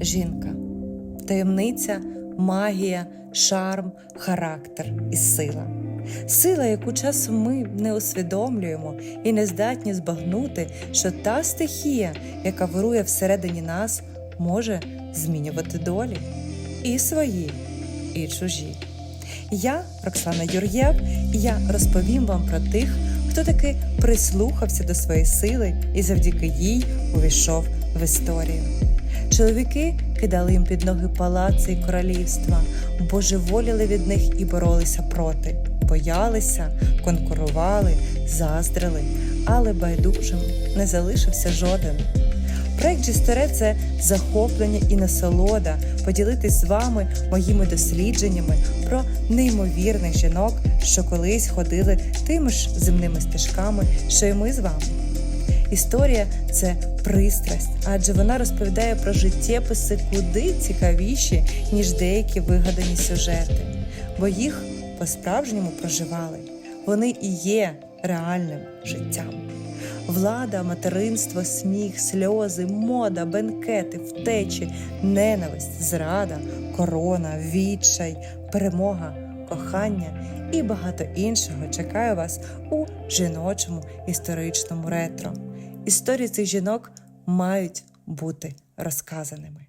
жінка, таємниця, магія, шарм, характер і сила. Сила, яку часом ми не усвідомлюємо і не здатні збагнути, що та стихія, яка вирує всередині нас, може змінювати долі і свої, і чужі. Я, Роксана Юр'єв, і я розповім вам про тих, хто таки прислухався до своєї сили і завдяки їй увійшов в історію. Чоловіки кидали їм під ноги палаци і королівства, божеволіли від них і боролися проти, боялися, конкурували, заздрили, але байдужим не залишився жоден. Проект Джістере це захоплення і насолода поділитись з вами моїми дослідженнями про неймовірних жінок, що колись ходили тими ж земними стежками, що й ми з вами. Історія це пристрасть, адже вона розповідає про життєписи куди цікавіші, ніж деякі вигадані сюжети, бо їх по-справжньому проживали. Вони і є реальним життям. Влада, материнство, сміх, сльози, мода, бенкети, втечі, ненависть, зрада, корона, відчай, перемога, кохання і багато іншого чекає вас у жіночому історичному ретро. Історії цих жінок мають бути розказаними.